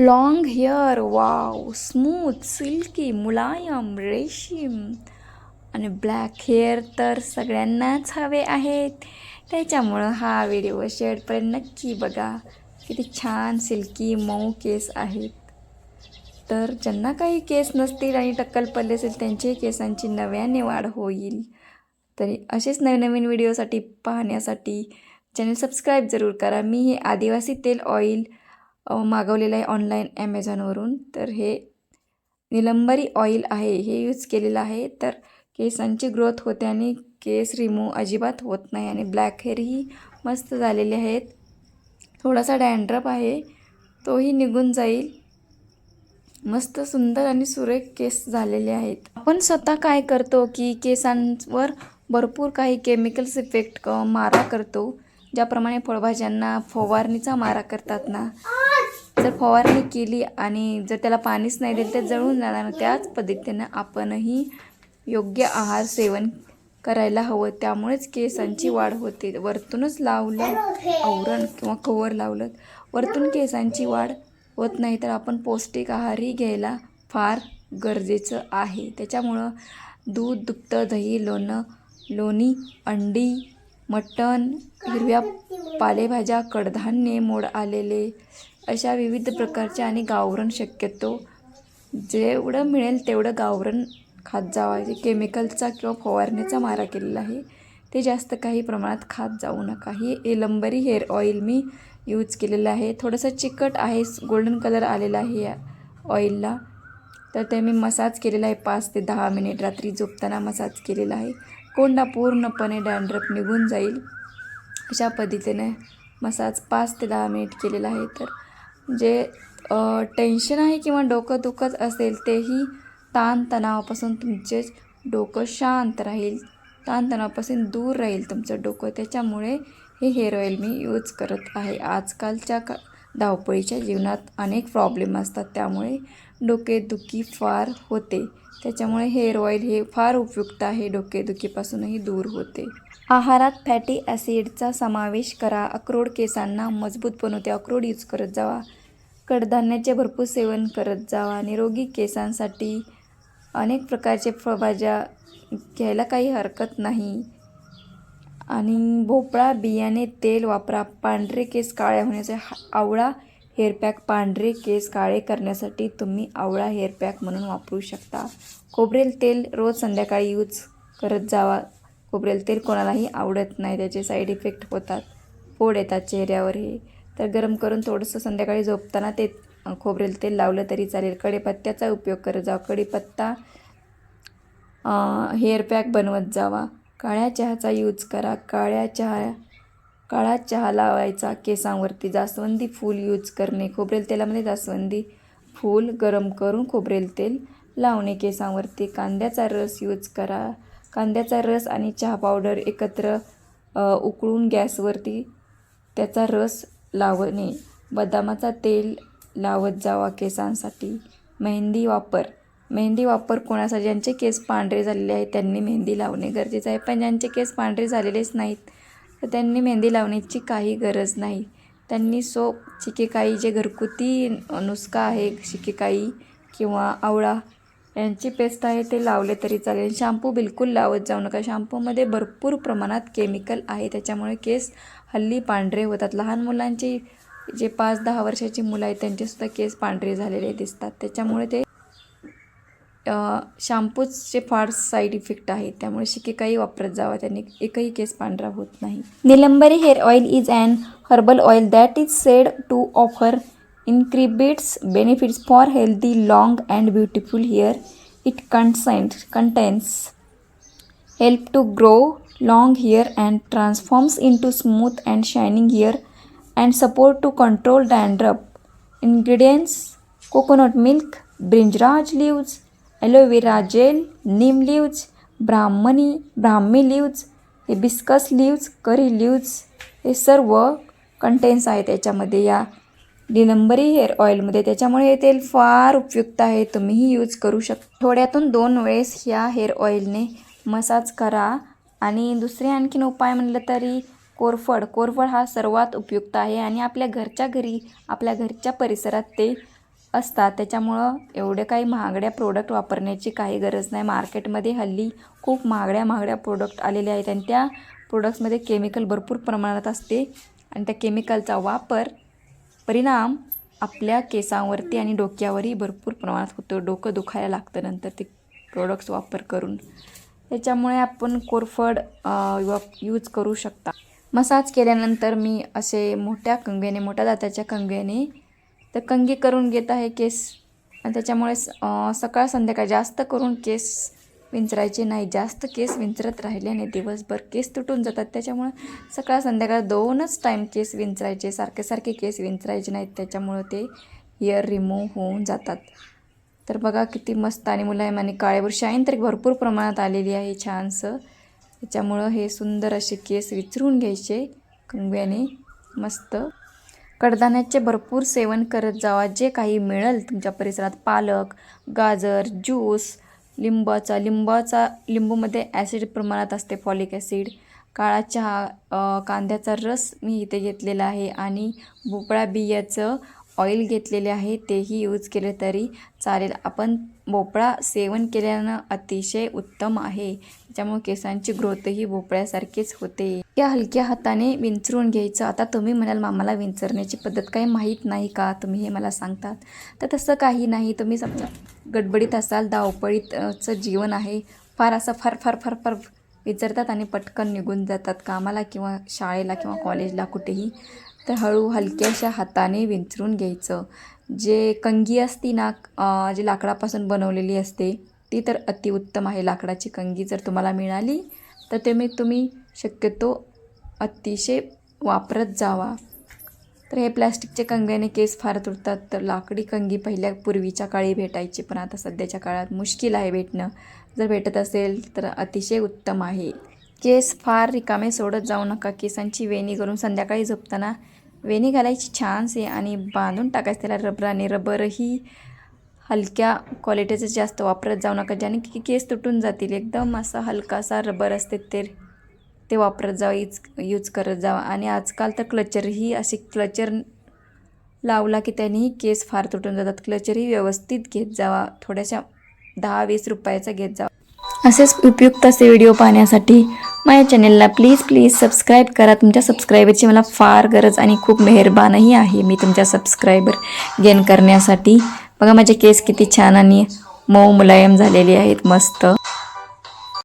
Long hair wow smooth silky मुलायम रेशीम आणि black hair तर सगळ्यांनाच हवे आहेत. त्याच्यामुळं हा व्हिडिओ शेवटपर्यंत नक्की बघा. किती छान सिल्की मऊ केस आहेत. तर ज्यांना काही केस नसतील आणि टक्कल पडले असेल त्यांचे केसांची नव्याने वाढ होईल. तरी असेच नवनवीन व्हिडिओसाठी पाहण्यासाठी चॅनल सबस्क्राईब जरूर करा. मी हे आदिवासी तेल ऑइल मागवलेलं आहे ऑनलाईन ॲमेझॉनवरून तर हे निलंबरी ऑइल आहे हे यूज केलेलं आहे. तर केसांची ग्रोथ होते आणि केस रिमूव्ह अजिबात होत नाही आणि ब्लॅक हेअरही मस्त झालेले आहेत. थोडासा डॅन्ड्रप आहे तोही निघून जाईल. मस्त सुंदर आणि सुरेख केस झालेले आहेत. आपण स्वतः काय करतो की केसांवर भरपूर काही केमिकल्स इफेक्ट क मारा करतो. ज्याप्रमाणे फळभाज्यांना फवारणीचा मारा करतात ना. जर फवारणी केली आणि जर त्याला पाणीच नाही दिलं तर जळून जाणार. त्याच पद्धतीनं आपणही योग्य आहार सेवन करायला हवं. त्यामुळेच केसांची वाढ होते. वरतूनच लावलं आवरण किंवा कवर लावलं. वरतून केसांची वाढ होत नाही तर आपण पौष्टिक आहारही घ्यायला फार गरजेचं आहे. त्याच्यामुळं दूध दुभत दही लोणं लोणी अंडी मटण हिरव्या पालेभाज्या कडधान्ये मोड आलेले अशा विविध प्रकारच्या आणि गावरण शक्यतो जेवढं मिळेल तेवढं गावरण खात जावा. जे केमिकलचा किंवा फवारणीचा मारा केलेला आहे ते जास्त काही प्रमाणात खात जाऊ नका. ही एलंबरी हेअर ऑइल मी यूज केलेलं आहे. थोडंसं चिकट आहे गोल्डन कलर आलेला आहे या ऑइलला. तर ते मी मसाज केलेला आहे पाच ते दहा मिनिट. रात्री झोपताना मसाज केलेला आहे. कोंडा पूर्णपणे डॅन्ड्रप निघून जाईल. अशा पद्धतीने मसाज पाच ते दहा मिनिट केलेला आहे. तर जे टेन्शन आहे किंवा डोकं दुखत असेल तेही ताणतणावापासून तुमचे डोकं शांत राहील. ताणतणावापासून दूर राहील तुमचं डोकं. त्याच्यामुळे हे हेअर ऑइल मी यूज करत आहे. आजकालच्या का धावपळीच्या जीवनात अनेक प्रॉब्लेम असतात. त्यामुळे डोकेदुखी फार होते. त्याच्यामुळे हेअर ऑइल हे फार उपयुक्त आहे. डोकेदुखीपासूनही दूर होते. आहारात फॅटी ॲसिडचा समावेश करा. अक्रोड केसांना मजबूत बनवते. अक्रोड यूज करत जावा. कडधान्याचे भरपूर सेवन करत जावा. निरोगी केसांसाठी अनेक प्रकारचे फळभाज्या घ्यायला काही हरकत नाही. आणि भोपळा बियाणे तेल वापरा. पांढरे केस काळे होण्याचे हा- आवळा हेअर पॅक. पांढरे केस काळे करण्यासाठी तुम्ही आवळा हेअर पॅक म्हणून वापरू शकता. खोबरेल तेल रोज संध्याकाळी यूज करत जावा. खोबरेल तेल कोणालाही आवडत नाही त्याचे साईड इफेक्ट होतात. फोड येतात चेहऱ्यावर हे. तर गरम करून थोडंसं संध्याकाळी झोपताना ते खोबरेल तेल लावलं तरी चालेल. कढीपत्त्याचा उपयोग करत जावा. कढीपत्ता हेअर पॅक बनवत जावा. काळ्या चहाचा यूज करा. काळ्या चहा काळा चहा लावायचा केसांवरती. जास्वंदी फूल यूज करणे. खोबरेल तेलामध्ये जास्वंदी फूल गरम करून खोबरेल तेल लावणे केसांवरती. कांद्याचा रस यूज करा. कांद्याचा रस आणि चहा पावडर एकत्र उकळून गॅसवरती त्याचा रस लावणे. बदामाचा तेल लावत जावा केसांसाठी. मेहंदी वापर. मेहंदी वापर कोणासाठी? ज्यांचे केस पांढरे झालेले आहेत त्यांनी मेहंदी लावणे गरजेचं आहे. पण ज्यांचे केस पांढरे झालेलेच नाहीत तर त्यांनी मेहंदी लावण्याची काही गरज नाही. त्यांनी सोप शिकेकाई जे घरगुती नुस्खा आहे शिकेकाई किंवा आवळा यांची पेस्ट आहे ते लावले तरी चालेल. शॅम्पू बिलकुल लावत जाऊ नका. शॅम्पूमध्ये भरपूर प्रमाणात केमिकल आहे त्याच्यामुळे केस हल्ली पांढरे होतात. लहान मुलांचे जे पाच दहा वर्षाची मुलं आहेत त्यांचेसुद्धा केस पांढरे झालेले दिसतात. त्याच्यामुळे ते शॅम्पूचे फार साईड इफेक्ट आहेत. त्यामुळे शिके काही वापरत जावा. त्याने एकही केस पांढरा होत नाही. Nilambari hair oil is and herbal oil that is said to offer incredible benefits for healthy long and beautiful hair. It contains contains help to grow long hair and transforms in to smooth and shining hair and support to control dandruff ingredients coconut milk bhringraj leaves aloe विराजेन neem leaves brahmani brahmi leaves hibiscus leaves curry leaves हे सर्व contains आहे त्याच्यामध्ये या डिनंबरी hair ऑइलमध्ये त्याच्यामुळे हे तेल फार उपयुक्त आहे. तुम्हीही यूज करू शकता थोड्यातून दोन वेळेस ह्या हेअर ऑइलने मसाज करा. आणि दुसरे आणखीन उपाय म्हणलं तरी कोरफड. कोरफड हा सर्वात उपयुक्त आहे. आणि आपल्या घरच्या घरी आपल्या घरच्या परिसरात ते असतात. त्याच्यामुळं एवढे काही महागड्या प्रोडक्ट वापरण्याची काही गरज नाही. मार्केटमध्ये हल्ली खूप महागड्या महागड्या प्रोडक्ट आलेले आहेत आणि त्या प्रोडक्ट्समध्ये केमिकल भरपूर प्रमाणात असते आणि त्या केमिकलचा वापर परिणाम आपल्या केसांवरती आणि डोक्यावरही भरपूर प्रमाणात होतो. डोकं दुखायला लागतं नंतर ते प्रोडक्ट्स वापर करून. त्याच्यामुळे आपण कोरफड यूज करू शकता. मसाज केल्यानंतर मी असे मोठ्या कंगव्याने मोठ्या दाताच्या कंगव्याने तर कंगी करून घेत आहे केस. आणि त्याच्यामुळे स- सकाळ संध्याकाळ जास्त करून केस विंचरायचे नाही. जास्त केस विंचरत राहिल्याने दिवसभर केस तुटून जातात. त्याच्यामुळं सकाळ संध्याकाळ दोनच टाईम केस विंचरायचे. सारखे सारखे केस विंचरायचे नाहीत. त्याच्यामुळं ते हेअर रिमूव्ह होऊन जातात. तर बघा किती मस्त आणि मुलायम आणि काळेवर शाईन तरी भरपूर प्रमाणात आलेली आहे छानसं. त्याच्यामुळं हे सुंदर असे केस विचरून घ्यायचे. कंगव्याने मस्त. कडधान्याचे भरपूर सेवन करत जावा. जे काही मिळेल तुमच्या परिसरात पालक गाजर ज्यूस लिंबाचा लिंबाचा लिंबूमध्ये ॲसिड प्रमाणात असते फॉलिक ॲसिड. काळा चहा कांद्याचा रस मी इथे घेतलेला आहे आणि भोपळा बियाचं ऑइल घेतलेले आहे तेही यूज केले तरी चालेल. आपण भोपळा सेवन केल्यानं अतिशय उत्तम आहे. त्यामुळे केसांची ग्रोथही भोपळ्यासारखीच होते. या हलक्या हाताने विंचरून घ्यायचं. आता तुम्ही म्हणाल मामाला विंचरण्याची पद्धत काही माहीत नाही का? तुम्ही हे मला सांगतात. तर तसं काही नाही. तुम्ही समजा गडबडीत असाल धावपळीतचं जीवन आहे फार असं फार फार फार फार विचारतात आणि पटकन निघून जातात कामाला किंवा शाळेला किंवा कॉलेजला कुठेही. तर हळू हलक्याशा हाताने विंचरून घ्यायचं. जे कंगी असती ना जी लाकडापासून बनवलेली असते ती तर अतिउत्तम आहे. लाकडाची कंगी जर तुम्हाला मिळाली तर ते मी तुम्ही शक्यतो अतिशय वापरत जावा. तर हे प्लॅस्टिकचे कंग्याने केस फार तुटतात तर लाकडी कंगी पहिल्या पूर्वीच्या काळी भेटायची पण आता सध्याच्या काळात मुश्किल आहे भेटणं. जर भेटत असेल तर अतिशय उत्तम आहे. केस फार रिकामे सोडत जाऊ नका. केसांची वेणी करून संध्याकाळी झोपताना वेणी घालायची छानसे आणि बांधून टाकायचं त्याला रबराने रबरही हलक्या क्वालिटीचं जास्त वापरत जाऊ नका. ज्याने की केस तुटून जातील. एकदम असा हलकासा रबर असते ते ते वापरत जावं यूज यूज करत जावा. आणि आजकाल तर क्लचरही असे क्लचर लावला की त्यांनीही केस फार तुटून जातात. क्लचरही व्यवस्थित घेत जावा. थोड्याशा दहा वीस रुपयाचा घेत जावा. असेच उपयुक्त असे व्हिडिओ पाहण्यासाठी माझ्या चॅनेलला प्लीज प्लीज सबस्क्राईब करा. तुमच्या सबस्क्रायबरची मला फार गरज आणि खूप मेहरबानही आहे मी तुमच्या सबस्क्रायबर गेन करण्यासाठी. बघा माझे केस किती छान आणि मऊ मुलायम झालेले आहेत मस्त.